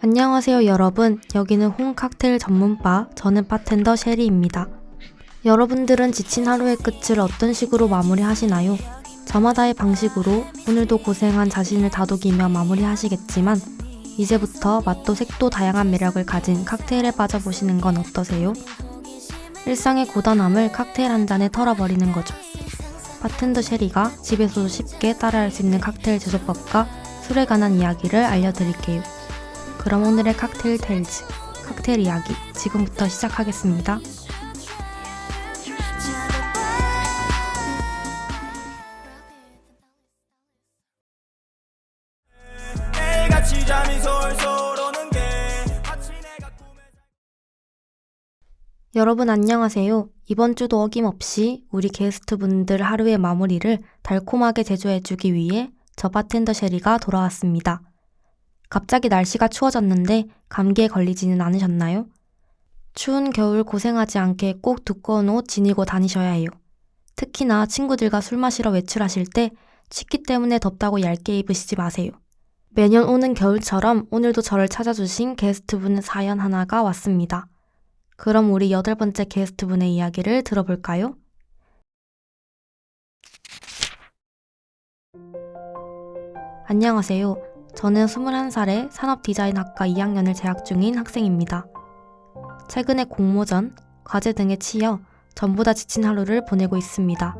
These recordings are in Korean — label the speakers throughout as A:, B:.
A: 안녕하세요 여러분. 여기는 홈 칵테일 전문바. 저는 바텐더 셰리입니다. 여러분들은 지친 하루의 끝을 어떤 식으로 마무리하시나요? 저마다의 방식으로 오늘도 고생한 자신을 다독이며 마무리하시겠지만 이제부터 맛도 색도 다양한 매력을 가진 칵테일에 빠져보시는 건 어떠세요? 일상의 고단함을 칵테일 한 잔에 털어버리는 거죠. 바텐더 셰리가 집에서도 쉽게 따라할 수 있는 칵테일 제조법과 술에 관한 이야기를 알려드릴게요. 그럼 오늘의 칵테일 테일즈, 칵테일 이야기 지금부터 시작하겠습니다. 여러분 안녕하세요. 이번 주도 어김없이 우리 게스트분들 하루의 마무리를 달콤하게 제조해주기 위해 저 바텐더 셰리가 돌아왔습니다. 갑자기 날씨가 추워졌는데 감기에 걸리지는 않으셨나요? 추운 겨울 고생하지 않게 꼭 두꺼운 옷 지니고 다니셔야 해요. 특히나 친구들과 술 마시러 외출하실 때 춥기 때문에 덥다고 얇게 입으시지 마세요. 매년 오는 겨울처럼 오늘도 저를 찾아주신 게스트분 사연 하나가 왔습니다. 그럼 우리 여덟 번째 게스트분의 이야기를 들어볼까요? 안녕하세요. 저는 21살에 산업 디자인학과 2학년을 재학 중인 학생입니다. 최근에 공모전, 과제 등에 치여 전보다 지친 하루를 보내고 있습니다.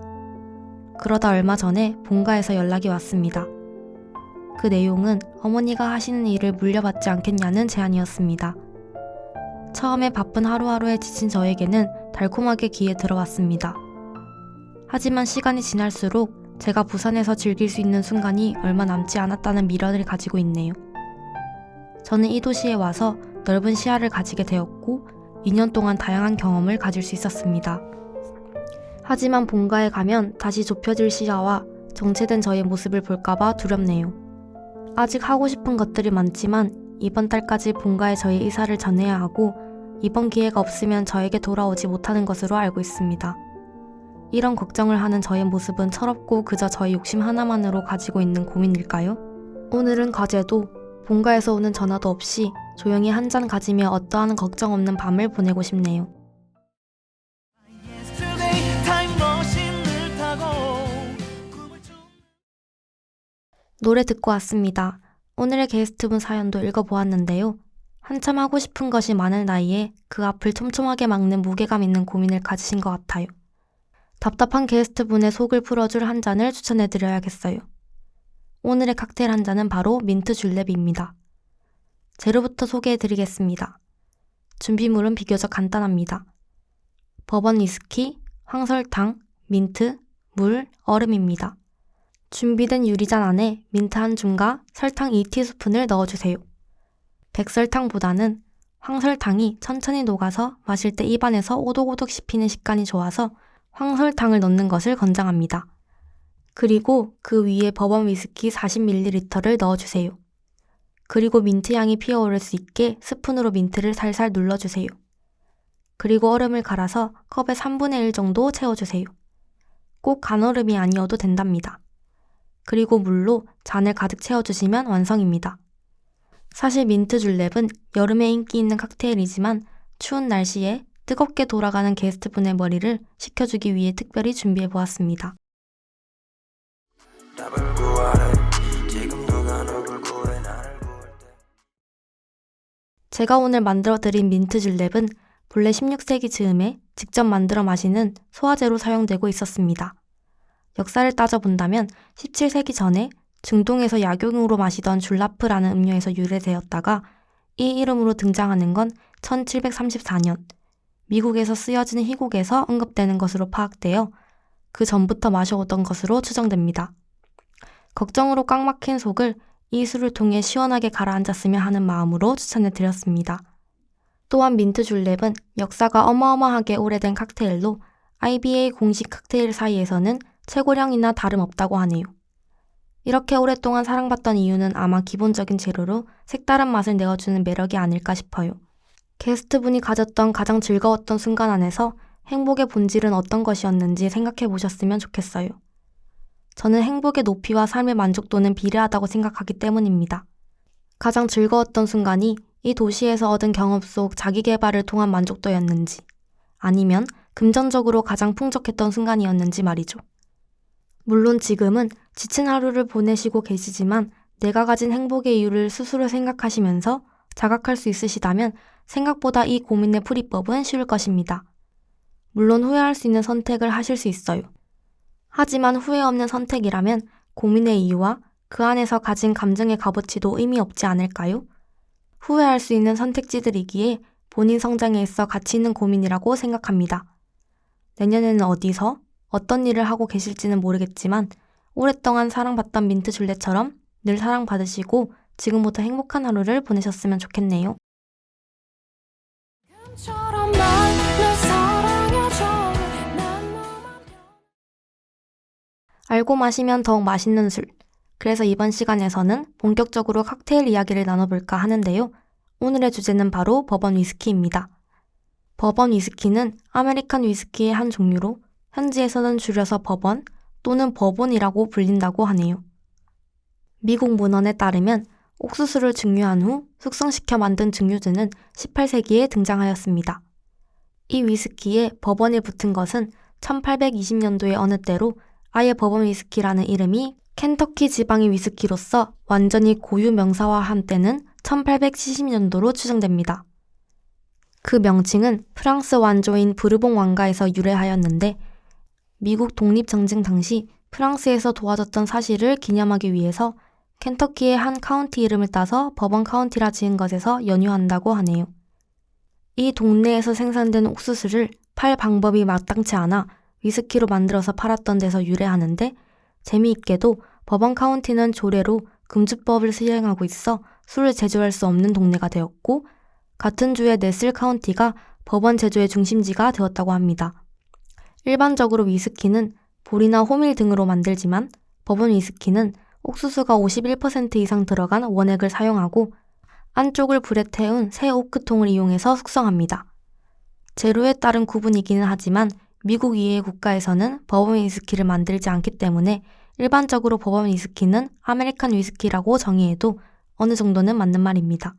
A: 그러다 얼마 전에 본가에서 연락이 왔습니다. 그 내용은 어머니가 하시는 일을 물려받지 않겠냐는 제안이었습니다. 처음에 바쁜 하루하루에 지친 저에게는 달콤하게 귀에 들어왔습니다. 하지만 시간이 지날수록 제가 부산에서 즐길 수 있는 순간이 얼마 남지 않았다는 미련을 가지고 있네요. 저는 이 도시에 와서 넓은 시야를 가지게 되었고 2년 동안 다양한 경험을 가질 수 있었습니다. 하지만 본가에 가면 다시 좁혀질 시야와 정체된 저의 모습을 볼까봐 두렵네요. 아직 하고 싶은 것들이 많지만 이번 달까지 본가에 저의 이사를 전해야 하고 이번 기회가 없으면 저에게 돌아오지 못하는 것으로 알고 있습니다. 이런 걱정을 하는 저의 모습은 철없고 그저 저의 욕심 하나만으로 가지고 있는 고민일까요? 오늘은 과제도 본가에서 오는 전화도 없이 조용히 한 잔 가지며 어떠한 걱정 없는 밤을 보내고 싶네요. 노래 듣고 왔습니다. 오늘의 게스트분 사연도 읽어보았는데요. 한참 하고 싶은 것이 많을 나이에 그 앞을 촘촘하게 막는 무게감 있는 고민을 가지신 것 같아요. 답답한 게스트분의 속을 풀어줄 한 잔을 추천해드려야겠어요. 오늘의 칵테일 한 잔은 바로 민트 줄레비입니다. 재료부터 소개해드리겠습니다. 준비물은 비교적 간단합니다. 버번 위스키, 황설탕, 민트, 물, 얼음입니다. 준비된 유리잔 안에 민트 한 줌과 설탕 2티스푼을 넣어주세요. 백설탕보다는 황설탕이 천천히 녹아서 마실 때 입안에서 오독오독 씹히는 식감이 좋아서 황설탕을 넣는 것을 권장합니다. 그리고 그 위에 버번 위스키 40ml를 넣어주세요. 그리고 민트 향이 피어오를 수 있게 스푼으로 민트를 살살 눌러주세요. 그리고 얼음을 갈아서 컵의 3분의 1 정도 채워주세요. 꼭 간얼음이 아니어도 된답니다. 그리고 물로 잔을 가득 채워주시면 완성입니다. 사실 민트 줄랩은 여름에 인기 있는 칵테일이지만 추운 날씨에 뜨겁게 돌아가는 게스트분의 머리를 식혀주기 위해 특별히
B: 구할 때
A: 제가 오늘 만들어드린 민트 줄랩은 본래 16세기 즈음에 직접 만들어 마시는 소화제로 사용되고 있었습니다. 역사를 따져본다면 17세기 전에 중동에서 약용으로 마시던 줄라프라는 음료에서 유래되었다가 이 이름으로 등장하는 건 1734년 미국에서 쓰여지는 희곡에서 언급되는 것으로 파악되어 그 전부터 마셔오던 것으로 추정됩니다. 걱정으로 꽉 막힌 속을 이 술을 통해 시원하게 가라앉았으면 하는 마음으로 추천해 드렸습니다. 또한 민트 줄랩은 역사가 어마어마하게 오래된 칵테일로 IBA 공식 칵테일 사이에서는 최고령이나 다름없다고 하네요. 이렇게 오랫동안 사랑받던 이유는 아마 기본적인 재료로 색다른 맛을 내어주는 매력이 아닐까 싶어요. 게스트분이 가졌던 가장 즐거웠던 순간 안에서 행복의 본질은 어떤 것이었는지 생각해 보셨으면 좋겠어요. 저는 행복의 높이와 삶의 만족도는 비례하다고 생각하기 때문입니다. 가장 즐거웠던 순간이 이 도시에서 얻은 경험 속 자기 개발을 통한 만족도였는지 아니면 금전적으로 가장 풍족했던 순간이었는지 말이죠. 물론 지금은 지친 하루를 보내시고 계시지만 내가 가진 행복의 이유를 스스로 생각하시면서 자각할 수 있으시다면 생각보다 이 고민의 풀이법은 쉬울 것입니다. 물론 후회할 수 있는 선택을 하실 수 있어요. 하지만 후회 없는 선택이라면 고민의 이유와 그 안에서 가진 감정의 값어치도 의미 없지 않을까요? 후회할 수 있는 선택지들이기에 본인 성장에 있어 가치 있는 고민이라고 생각합니다. 내년에는 어디서 어떤 일을 하고 계실지는 모르겠지만 오랫동안 사랑받던 민트 줄레처럼 늘 사랑받으시고 지금부터 행복한 하루를 보내셨으면 좋겠네요. 알고 마시면 더욱 맛있는 술. 그래서 이번 시간에서는 본격적으로 칵테일 이야기를 나눠볼까 하는데요. 오늘의 주제는 바로 버번 위스키입니다. 버번 위스키는 아메리칸 위스키의 한 종류로 현지에서는 줄여서 버번 또는 버본이라고 불린다고 하네요. 미국 문헌에 따르면 옥수수를 증류한 후 숙성시켜 만든 증류주는 18세기에 등장하였습니다. 이 위스키에 버번이 붙은 것은 1820년도의 어느 때로 아예 버번 위스키라는 이름이 켄터키 지방의 위스키로서 완전히 고유 명사화한 때는 1870년도로 추정됩니다. 그 명칭은 프랑스 완조인 부르봉 왕가에서 유래하였는데 미국 독립전쟁 당시 프랑스에서 도와줬던 사실을 기념하기 위해서 켄터키의 한 카운티 이름을 따서 버번 카운티라 지은 것에서 연유한다고 하네요. 이 동네에서 생산된 옥수수를 팔 방법이 마땅치 않아 위스키로 만들어서 팔았던 데서 유래하는데 재미있게도 버번 카운티는 조례로 금주법을 시행하고 있어 술을 제조할 수 없는 동네가 되었고 같은 주의 네슬 카운티가 버번 제조의 중심지가 되었다고 합니다. 일반적으로 위스키는 볼이나 호밀 등으로 만들지만 버번 위스키는 옥수수가 51% 이상 들어간 원액을 사용하고 안쪽을 불에 태운 새 오크통을 이용해서 숙성합니다. 제로에 따른 구분이기는 하지만 미국 이외의 국가에서는 버번 위스키를 만들지 않기 때문에 일반적으로 버번 위스키는 아메리칸 위스키라고 정의해도 어느 정도는 맞는 말입니다.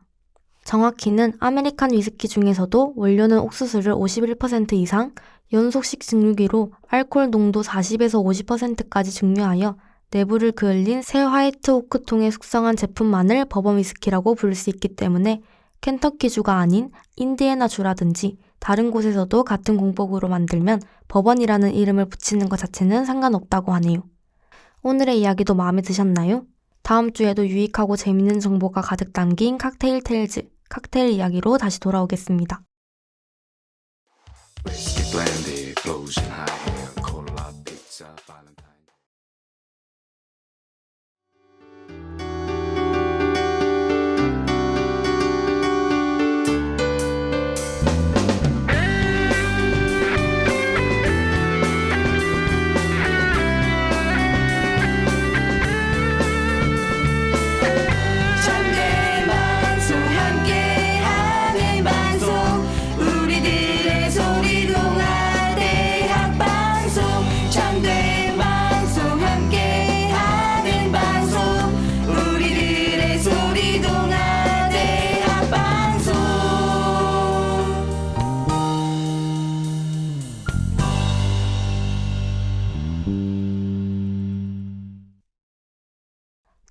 A: 정확히는 아메리칸 위스키 중에서도 원료는 옥수수를 51% 이상 연속식 증류기로 알코올 농도 40에서 50%까지 증류하여 내부를 그을린 새 화이트 오크통에 숙성한 제품만을 버번 위스키라고 부를 수 있기 때문에 켄터키주가 아닌 인디애나 주라든지 다른 곳에서도 같은 공법으로 만들면 버번이라는 이름을 붙이는 것 자체는 상관없다고 하네요. 오늘의 이야기도 마음에 드셨나요? 다음 주에도 유익하고 재밌는 정보가 가득 담긴 칵테일 테일즈, 칵테일 이야기로 다시 돌아오겠습니다.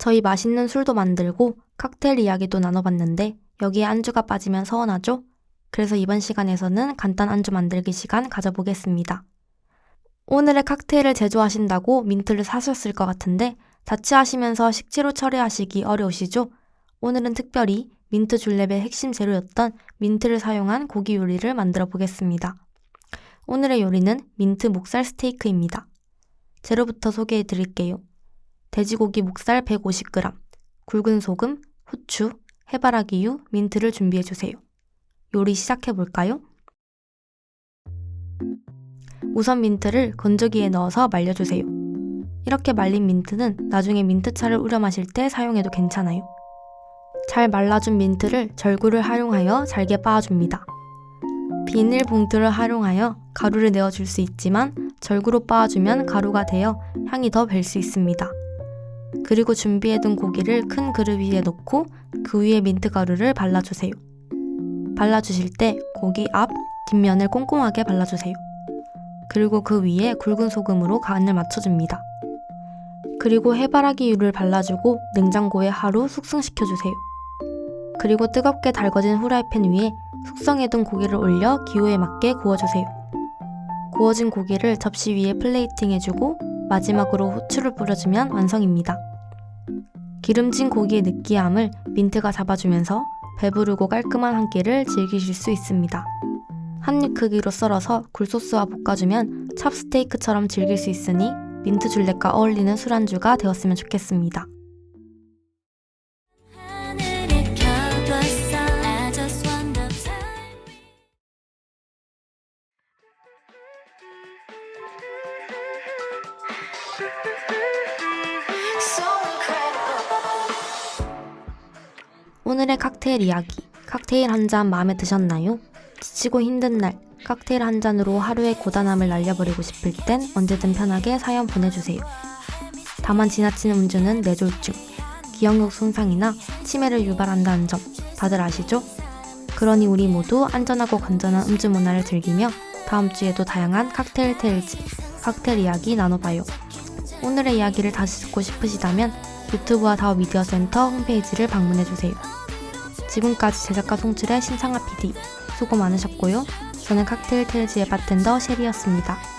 A: 저희 맛있는 술도 만들고 칵테일 이야기도 나눠봤는데 여기에 안주가 빠지면 서운하죠? 그래서 이번 시간에서는 간단 안주 만들기 시간 가져보겠습니다. 오늘의 칵테일을 제조하신다고 민트를 사셨을 것 같은데 자취하시면서 식재료 처리하시기 어려우시죠? 오늘은 특별히 민트 줄랩의 핵심 재료였던 민트를 사용한 고기 요리를 만들어 보겠습니다. 오늘의 요리는 민트 목살 스테이크입니다. 재료부터 소개해 드릴게요. 돼지고기 목살 150g, 굵은 소금, 후추, 해바라기유, 민트를 준비해 주세요. 요리 시작해 볼까요? 우선 민트를 건조기에 넣어서 말려주세요. 이렇게 말린 민트는 나중에 민트차를 우려 마실 때 사용해도 괜찮아요. 잘 말라준 민트를 절구를 활용하여 잘게 빻아줍니다. 비닐 봉투를 활용하여 가루를 내어줄 수 있지만 절구로 빻아주면 가루가 되어 향이 더별수 있습니다. 그리고 준비해둔 고기를 큰 그릇 위에 놓고 그 위에 민트 가루를 발라주세요. 발라주실 때 고기 앞, 뒷면을 꼼꼼하게 발라주세요. 그리고 그 위에 굵은 소금으로 간을 맞춰줍니다. 그리고 해바라기유를 발라주고 냉장고에 하루 숙성시켜주세요. 그리고 뜨겁게 달궈진 후라이팬 위에 숙성해둔 고기를 올려 기호에 맞게 구워주세요. 구워진 고기를 접시 위에 플레이팅 해주고 마지막으로 후추를 뿌려주면 완성입니다. 기름진 고기의 느끼함을 민트가 잡아주면서 배부르고 깔끔한 한 끼를 즐기실 수 있습니다. 한 입 크기로 썰어서 굴소스와 볶아주면 찹스테이크처럼 즐길 수 있으니 민트 줄렛과 어울리는 술안주가 되었으면 좋겠습니다. 칵테일 이야기. 칵테일 한 잔 마음에 드셨나요? 지치고 힘든 날, 칵테일 한 잔으로 하루의 고단함을 날려버리고 싶을 땐 언제든 편하게 사연 보내주세요. 다만 지나치는 음주는 뇌졸중, 기억력 손상이나 치매를 유발한다는 점 다들 아시죠? 그러니 우리 모두 안전하고 건전한 음주 문화를 즐기며 다음 주에도 다양한 칵테일 테일즈, 칵테일 이야기 나눠봐요. 오늘의 이야기를 다시 듣고 싶으시다면 유튜브와 다우 미디어 센터 홈페이지를 방문해주세요. 지금까지 제작과 송출의 신상아 PD 수고 많으셨고요. 저는 칵테일 테일즈의 바텐더 셰리였습니다.